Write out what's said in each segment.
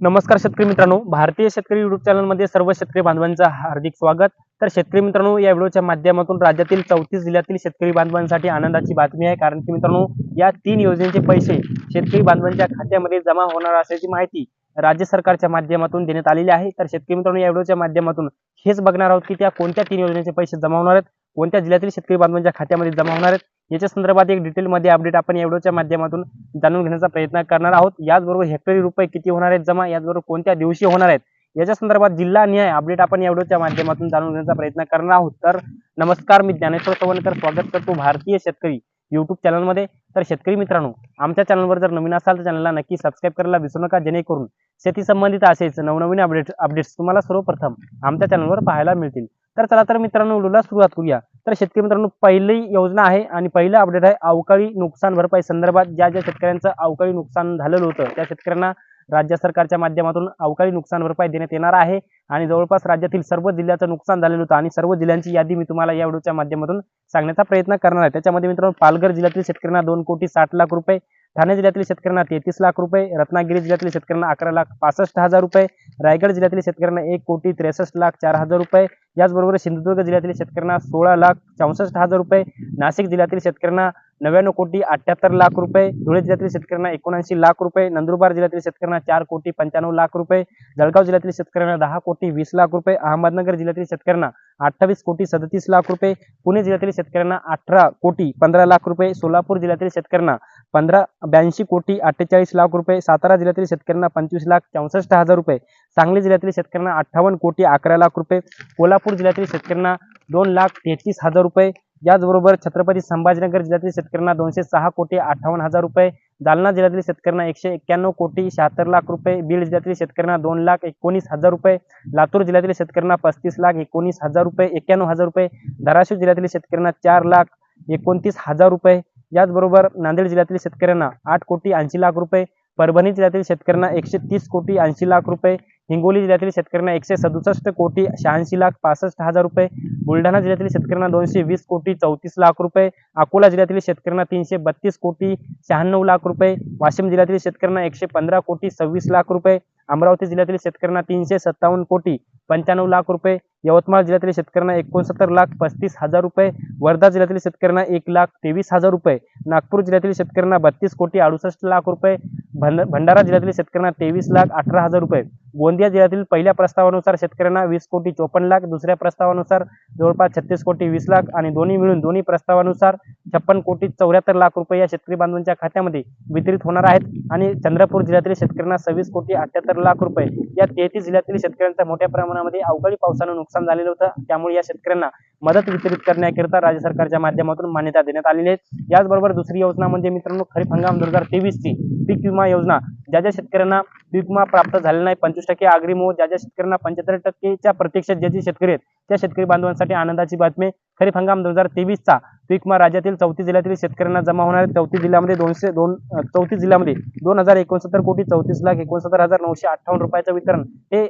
नमस्कार शेतकरी मित्रांनो. भारतीय शेतकरी युट्यूब चॅनलमध्ये सर्व शेतकरी बांधवांचं हार्दिक स्वागत. तर शेतकरी मित्रांनो या व्हिडिओच्या माध्यमातून राज्यातील चौतीस जिल्ह्यातील शेतकरी बांधवांसाठी आनंदाची बातमी आहे. कारण की मित्रांनो या तीन योजनेचे पैसे शेतकरी बांधवांच्या खात्यामध्ये जमा होणार असल्याची माहिती राज्य सरकारच्या माध्यमातून देण्यात आलेली आहे. तर शेतकरी मित्रांनो या व्हिडिओच्या माध्यमातून हेच बघणार आहोत की त्या कोणत्या तीन योजनेचे पैसे जमा होणार आहेत कोणत्या जिल्ह्यातील शेतकरी बांधवांच्या खात्यामध्ये जमा होणार आहेत याच्या संदर्भात एक डिटेलमध्ये अपडेट आपण या व्हिडिओच्या माध्यमातून जाणून घेण्याचा प्रयत्न करणार आहोत. याचबरोबर हेक्टरी रुपये किती होणार आहेत जमा याचबरोबर कोणत्या दिवशी होणार आहेत याच्या संदर्भात जिल्हा न्याय अपडेट आपण या व्हिडिओच्या माध्यमातून जाणून घेण्याचा प्रयत्न करणार आहोत. तर नमस्कार मी ज्ञानेश्वर चव्हाणकर स्वागत करतो भारतीय शेतकरी युट्यूब चॅनलमध्ये तर शेतकरी मित्रांनो आमच्या चॅनलवर जर नवीन असाल तर चॅनलला नक्की सबस्क्राईब करायला विसरू नका. जेणेकरून शेती संबंधित असेच नवनवीन अपडेट अपडेट्स तुम्हाला सर्वप्रथम आमच्या चॅनलवर पाहायला मिळतील. तर चला तर मित्रांनो व्हिडिओला सुरुवात करूया. तर शेतकरी मित्रांनो पहिली योजना आहे आणि पहिलं अपडेट आहे अवकाळी नुकसान भरपाई संदर्भात. ज्या ज्या शेतकऱ्यांचं अवकाळी नुकसान झालेलं होतं त्या शेतकऱ्यांना राज्य सरकारच्या माध्यमातून अवकाळी नुकसान भरपाई देण्यात येणार आहे. आणि जवळपास राज्यातील सर्व जिल्ह्याचं नुकसान झालेलं होतं आणि सर्व जिल्ह्यांची यादी मी तुम्हाला या व्हिडिओच्या माध्यमातून सांगण्याचा प्रयत्न करणार आहे. त्याच्यामध्ये मित्रांनो पालघर जिल्ह्यातील शेतकऱ्यांना दोन कोटी साठ लाख रुपये ठाणे जिल्ह्यातील शेतकऱ्यांना तेहतीस लाख रुपये रत्नागिरी जिल्ह्यातील शेतकऱ्यांना अकरा लाख पासष्ट हजार रुपये रायगड जिल्ह्यातील शेतकऱ्यांना एक कोटी त्रेसष्ट लाख चार हजार रुपये याचबरोबर सिंधुदुर्ग जिल्ह्यातील शेतकऱ्यांना सोळा लाख चौसष्ट हजार रुपये नाशिक जिल्ह्यातील शेतकऱ्यांना नव्याण्णव कोटी अठ्ठ्याहत्तर लाख रुपये धुळे जिल्ह्यातील शेतकऱ्यांना एकोणऐंशी लाख रुपये नंदुरबार जिल्ह्यातील शेतकऱ्यांना चार कोटी पंच्याण्णव लाख रुपये जळगाव जिल्ह्यातील शेतकऱ्यांना दहा कोटी वीस लाख रुपये अहमदनगर जिल्ह्यातील शेतकऱ्यांना अठ्ठावीस कोटी सदतीस लाख रुपये पुणे जिल्ह्यातील शेतकऱ्यांना अठरा कोटी पंधरा लाख रुपये सोलापूर जिल्ह्यातील शेतकऱ्यांना पंधरा ब्याऐंशी कोटी अठ्ठेचाळीस लाख रुपये सातारा जिल्ह्यातील शेतकऱ्यांना पंचवीस लाख चौसष्ट हजार रुपये सांगली जिल्ह्यातील शेतकऱ्यांना अठ्ठावन्न कोटी अकरा लाख रुपये कोल्हापूर जिल्ह्यातील शेतकऱ्यांना दोन लाख तेहतीस हजार रुपये याचबरोबर छत्रपती संभाजीनगर जिल्ह्यातील शेतकऱ्यांना दोनशे सहा कोटी अठ्ठावन्न हजार रुपये जालना जिल्ह्यातील शेतकऱ्यांना एकशे एक्क्याण्णव कोटी शहात्तर लाख रुपये बीड जिल्ह्यातील शेतकऱ्यांना दोन लाख एकोणीस हजार रुपये लातूर जिल्ह्यातील शेतकऱ्यांना पस्तीस लाख एकोणीस हजार रुपये एक्क्याण्णव हजार रुपये धाराशिव जिल्ह्यातील शेतकऱ्यांना चार लाख एकोणतीस हजार रुपये. याचबरोबर नांदेड जिल्ह्यातील शेतकऱ्यांना आठ कोटी ऐंशी लाख रुपये परभणी जिल्ह्यातील शेतकऱ्यांना एकशे तीस कोटी ऐंशी लाख रुपये हिंगोली जिल्ह्यातील शेतकऱ्यांना एकशे सदुसष्ट कोटी शहाऐंशी लाख पासष्ट हजार रुपये बुलढाणा जिल्ह्यातील शेतकऱ्यांना दोनशे वीस कोटी चौतीस लाख रुपये अकोला जिल्ह्यातील शेतकऱ्यांना तीनशे बत्तीस कोटी शहाण्णव लाख रुपये वाशिम जिल्ह्यातील शेतकऱ्यांना एकशे पंधरा कोटी सव्वीस लाख रुपये अमरावती जिल्ह्यातील शेतकऱ्यांना तीनशे सत्तावन्न कोटी पंच्याण्णव लाख रुपये यवतमाळ जिल्ह्यातील शेतकऱ्यांना एकोणसत्तर लाख पस्तीस हजार रुपये वर्धा जिल्ह्यातील शेतकऱ्यांना एक लाख तेवीस हजार रुपये नागपूर जिल्ह्यातील शेतकऱ्यांना बत्तीस कोटी अडुसष्ट लाख रुपये भंड भंडारा जिल्ह्यातील शेतकऱ्यांना तेवीस लाख अठरा हजार रुपये गोंदिया जिल्ह्यातील पहिल्या प्रस्तावानुसार शेतकऱ्यांना वीस कोटी चोपन्न लाख दुसऱ्या प्रस्तावानुसार जवळपास छत्तीस कोटी वीस लाख आणि दोन्ही मिळून दोन्ही प्रस्तावानुसार छप्पन कोटी चौऱ्याहत्तर लाख रुपये या शेतकरी बांधवांच्या खात्यामध्ये वितरित होणार आहेत आणि चंद्रपूर जिल्ह्यातील शेतकऱ्यांना सव्वीस कोटी अठ्ठ्याहत्तर लाख रुपये या तेहतीस जिल्ह्यातील शेतकऱ्यांचा मोठ्या प्रमाणामध्ये अवकाळी पावसानं नुकसान झालेलं होतं. त्यामुळे या शेतकऱ्यांना मदत वितरित करण्याकरिता राज्य सरकारच्या माध्यमातून मान्यता देण्यात आलेली आहे. याचबरोबर दुसरी योजना म्हणजे मित्रांनो खरीप हंगाम दोन हजार तेवीसची पीक विमा योजना. ज्या ज्या शेतकऱ्यांना पीक विमा प्राप्त झालेला नाही पंचवीस टक्के आग्रीमो ज्या ज्या शेतकऱ्यांना पंच्याहत्तर टक्केच्या प्रत्यक्षात ज्या जे शेतकरी आहेत त्या शेतकरी बांधवांसाठी आनंदाची बातमी. खरीप हंगाम दोन हजार तेवीसचा पीक विमा राज्यातील चौतीस जिल्ह्यातील शेतकऱ्यांना जमा होणार चौथी जिल्ह्यामध्ये दोनशे दोन चौतीस जिल्ह्यामध्ये दोन हजार एकोणसत्तर कोटी चौतीस लाख एकोणसत्तर हजार नऊशे अठ्ठावन्न रुपयाचं वितरण हे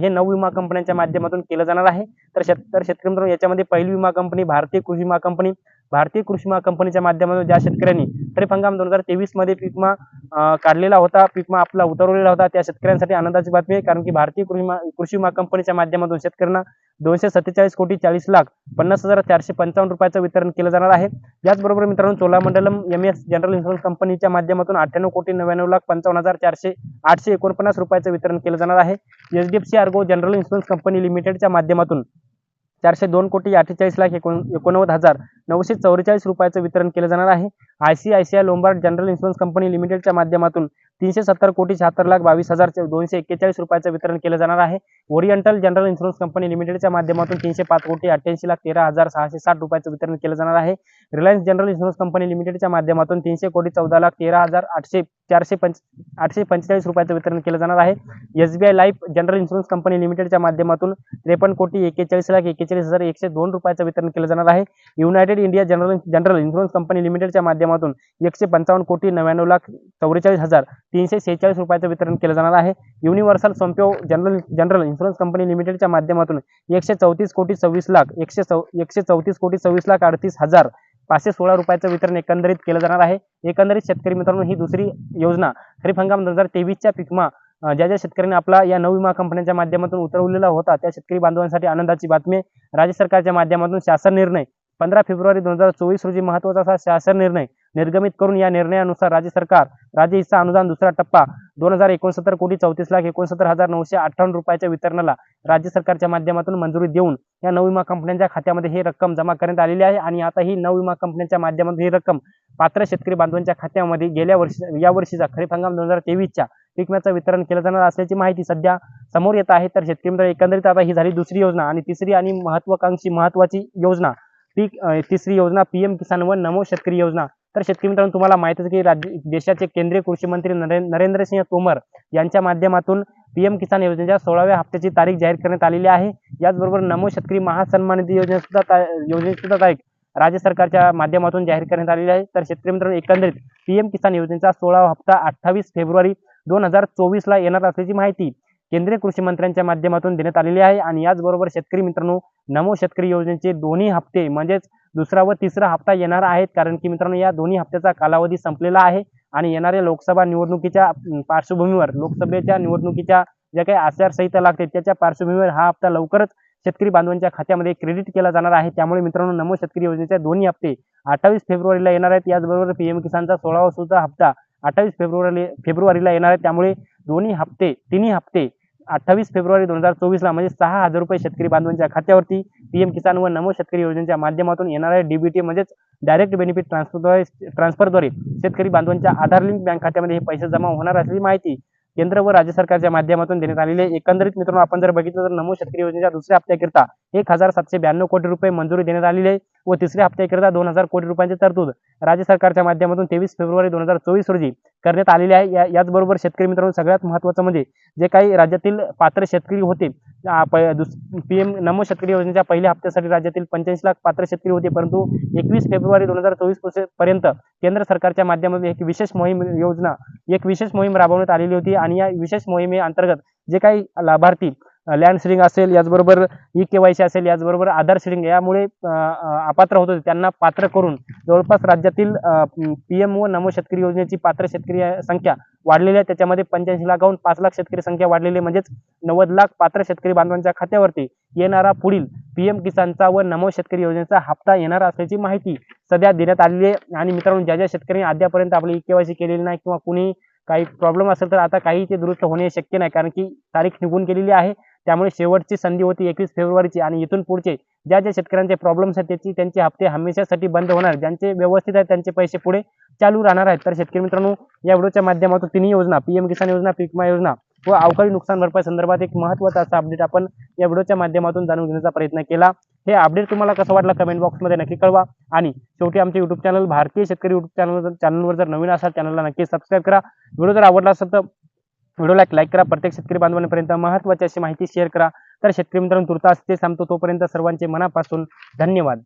हे नऊ विमा कंपन्यांच्या माध्यमातून केलं जाणार आहे. तर शेत तर शेतकरी मित्रांनो याच्यामध्ये पहिली विमा कंपनी भारतीय कृषी विमा कंपनी. भारतीय कृषी विमा कंपनीच्या माध्यमातून ज्या शेतकऱ्यांनी खरीप हंगाम दोन हजार तेवीसमध्ये पीक काढलेला होता पीक आपला उतरवलेला होता त्या शेतकऱ्यांसाठी आनंदाची बातमी आहे. कारण की भारतीय कृषी विमा कृषी विमा कंपनीच्या माध्यमातून शेतकऱ्यांना दोनशे सत्तेचाळीस कोटी चाळीस लाख पन्नास हजार चारशे पंचावन्न रुपयाचं वितरण केलं जाणार आहे. याचबरोबर मित्रांनो Cholamandalam M S general insurance कंपनीच्या माध्यमातून अठ्ठ्याण्णव कोटी नव्याण्णव लाख पंचावन्न हजार चारशे आठशे एकोणपन्नास रुपयाचं वितरण केलं जाणार आहे. H D F C ERGO general insurance company लिमिटेडच्या माध्यमातून चारशे दोन कोटी अठ्ठेचाळीस लाख एकोण एकोणनव्वद हजार नऊशे चौवेचाळीस रुपयाचं वितरण केलं जाणार आहे. I C I C I Lombard general insurance company लिमिटेडच्या माध्यमातून तीनशे सत्तर कोटी शहात्तर लाख बावीस हजार दोनशे एक्केचाळीस रुपयाचं वितरण केलं जाणार आहे. ओरिएंटल जनरल इन्शुरन्स कंपनी लिमिटेडच्या माध्यमातून तीनशे पाच कोटी अठ्ठ्याऐंशी लाख तेरा हजार सहाशे साठ रुपयाचं वितरण केलं जाणार आहे. रिलायन्स जनरल इन्शुरन्स कंपनी लिमिटेडच्या माध्यमातून तीनशे कोटी चौदा लाख तेरा हजार आठशे चारशे पंच आठशे पंचेचाळीस रुपयाचं वितरण केलं जाणार आहे. S B I life general insurance company लिमिटेडच्या माध्यमातून त्रेपन्न कोटी एक्केचाळीस लाख एक्केचाळीस हजार एकशे दोन रुपयाचं वितरण केलं जाणार आहे. United India general general insurance company लिमिटेडच्या माध्यमातून एकशे पंचावन्न कोटी नव्याण्णव लाख चौवेचाळीस हजार तीनशे सेहेचाळीस रुपयाचं वितरण केलं जाणार आहे. Universal Sompo general general insurance company लिमिटेडच्या माध्यमातून एकशे चौतीस कोटी सव्वीस लाख एकशे चौ एकशे चौतीस कोटी सव्वीस लाख अडतीस हजार पाचशे सोळा रुपयाचं वितरण एकंदरीत केलं जाणार आहे. एकंदरीत शेतकरी मित्रांनो ही दुसरी योजना खरीप हंगाम दोन हजार तेवीसच्या पिकमा ज्या ज्या शेतकऱ्यांनी आपला या नऊ विमा कंपन्यांच्या माध्यमातून उतरवलेला होता त्या शेतकरी बांधवांसाठी आनंदाची बातमी राज्य सरकारच्या माध्यमातून शासन निर्णय पंधरा फेब्रुवारी दोन हजार चोवीस रोजी महत्त्वाचा असा शासन निर्णय निर्गमित करून या निर्णयानुसार राज्य सरकार राज्य हिस्सा अनुदान दुसरा टप्पा दोन हजार एकोणसत्तर कोटी चौतीस लाख एकोणसत्तर हजार नऊशे अठ्ठावन्न रुपयाच्या वितरणाला राज्य सरकारच्या माध्यमातून मंजुरी देऊन या नऊ विमा कंपन्यांच्या खात्यामध्ये ही रक्कम जमा करण्यात आलेली आहे आणि आता ही नऊ विमा कंपन्यांच्या माध्यमातून ही रक्कम पात्र शेतकरी बांधवांच्या खात्यामध्ये गेल्या वर्षी या वर्षीचा खरीप हंगाम दोन हजार तेवीसच्या पीक विम्याचं वितरण केलं जाणार असल्याची माहिती सध्या समोर येत आहे. तर शेतकरी मित्र एकंदरीत आता ही झाली दुसरी योजना आणि तिसरी आणि महत्वाकांक्षी महत्वाची योजना पीक तिसरी योजना पीएम किसान व नमो शेतकरी योजना. तर शेतकरी मित्रांनो तुम्हाला माहितीच की राज्य देशाचे केंद्रीय कृषी मंत्री नरेंद्र सिंह तोमर यांच्या माध्यमातून पीएम किसान योजनेच्या सोळाव्या हप्त्याची तारीख जाहीर करण्यात आलेली आहे. याचबरोबर नमो शेतकरी महासन्मान निधी योजने सुद्धा योजनेची सुद्धा तारीख राज्य सरकारच्या माध्यमातून जाहीर करण्यात आलेली आहे. तर शेतकरी मित्रांनो एकंदरीत पीएम किसान योजनेचा सोळावा हप्ता अठ्ठावीस फेब्रुवारी दोन हजार चोवीसला येणार असल्याची माहिती केंद्रीय कृषी मंत्र्यांच्या माध्यमातून देण्यात आलेली आहे. आणि याचबरोबर शेतकरी मित्रांनो नमो शेतकरी योजनेचे दोन्ही हप्ते म्हणजेच दुसरा व तिसरा हप्ता येणार आहेत. कारण की मित्रांनो या दोन्ही हप्त्याचा कालावधी संपलेला आहे. आणि येणाऱ्या लोकसभा निवडणुकीच्या पार्श्वभूमीवर लोकसभेच्या निवडणुकीच्या ज्या काही आचारसंहिता लागते त्याच्या पार्श्वभूमीवर हा हप्ता लवकरच शेतकरी बांधवांच्या खात्यामध्ये क्रेडिट केला जाणार आहे. त्यामुळे मित्रांनो नमो शेतकरी योजनेचे दोन्ही हप्ते अठ्ठावीस फेब्रुवारीला येणार आहेत. याचबरोबर पीएम किसानचा सोळावा सुद्धा हप्ता अठ्ठावीस फेब्रुवारी फेब्रुवारीला येणार आहे त्यामुळे दोन्ही हप्ते तिन्ही हप्ते अठ्ठावीस फेब्रुवारी दोन हजार चोवीसला म्हणजे सहा हजार रुपये शेतकरी बांधवांच्या खात्यावरती पीएम किसान व नमो शेतकरी योजनेच्या माध्यमातून येणाऱ्या डीबीटी म्हणजेच डायरेक्ट बेनिफिट ट्रान्सफरद्वारे ट्रान्सफरद्वारे शेतकरी बांधवांच्या आधार लिंक बँक खात्यामध्ये हे पैसे जमा होणार असल्याची माहिती केंद्र व राज्य सरकारच्या माध्यमातून देण्यात आलेली आहे. एकंदरीत मित्रांनो आपण जर बघितलं तर नमो शेतकरी योजनेच्या दुसऱ्या हप्त्याकरिता एक हजार सातशे ब्याण्णव कोटी रुपये मंजुरी देण्यात आलेली आहे व तिसऱ्या हप्त्याकरिता दोन हजार कोटी रुपयांची तरतूद राज्य सरकारच्या माध्यमातून तेवीस फेब्रुवारी दोन हजार चोवीस रोजी करण्यात आलेली आहे. या- याचबरोबर शेतकरी मित्रांनो सगळ्यात महत्त्वाचं म्हणजे जे काही राज्यातील पात्र शेतकरी होते पी एम नमो शेतकरी योजनेच्या पहिल्या हप्त्यासाठी राज्यातील पंच्याऐंशी लाख पात्र शेतकरी होते परंतु एकवीस फेब्रुवारी दोन हजार चोवीसपर्यंत केंद्र सरकारच्या माध्यमातून एक विशेष मोहीम योजना एक विशेष मोहीम राबवण्यात आलेली होती. आणि या विशेष मोहिमेअंतर्गत जे काही लाभार्थी लँड सिडिंग असेल याचबरोबर ई के वाय सी असेल याचबरोबर आधार श्रिंग यामुळे अपात्र होत होते. त्यांना पात्र करून जवळपास राज्यातील पी एम व नमो शेतकरी योजनेची पात्र शेतकरी संख्या वाढलेली आहे. त्याच्यामध्ये पंच्याऐंशी लाखाहून पाच लाख शेतकरी संख्या वाढलेली आहे. म्हणजेच नव्वद लाख पात्र शेतकरी बांधवांच्या खात्यावरती येणारा पुढील पीएम किसानचा व नमो शेतकरी योजनेचा हप्ता येणार असल्याची माहिती सध्या देण्यात आलेली आहे. आणि मित्रांनो ज्या ज्या शेतकऱ्यांनी अद्यापर्यंत आपली ई केवायसी केलेली नाही किंवा कुणी काही प्रॉब्लेम असेल तर आता काही ते दुरुस्त होणे शक्य नाही. कारण की तारीख निघून गेलेली आहे. त्यामुळे शेवटची संधी होती एकवीस फेब्रुवारीची आणि इथून पुढचे ज्या ज्या शेतकऱ्यांचे प्रॉब्लेम्स आहेत त्याची त्यांचे हप्ते हमेशासाठी बंद होणार. ज्यांचे व्यवस्थित आहेत त्यांचे पैसे पुढे चालू राहणार आहेत. तर शेतकरी मित्रांनो या व्हिडिओच्या माध्यमातून तिन्ही योजना पीएम किसान योजना पीक विमा योजना व अवकाळी नुकसान भरपाई संदर्भात एक महत्त्वाचा असा अपडेट आपण या व्हिडिओच्या माध्यमातून जाणून घेण्याचा प्रयत्न केला. हे अपडेट तुम्हाला कसं वाटलं कमेंट बॉक्समध्ये नक्की कळवा आणि शेवटी आमचे युट्यूब चॅनल भारतीय शेतकरी युट्यूब चॅनल चॅनलवर जर नवीन असाल चॅनलला नक्की सबस्क्राईब करा. व्हिडिओ जर आवडला असेल तर व्हिडिओला लाईक करा प्रत्येक शेतकरी बांधवांपर्यंत महत्त्वाची अशी माहिती शेअर करा. तर शेतकरी मित्रांनो तुर्तास ते सांगतो तोपर्यंत सर्वांचे मनापासून धन्यवाद.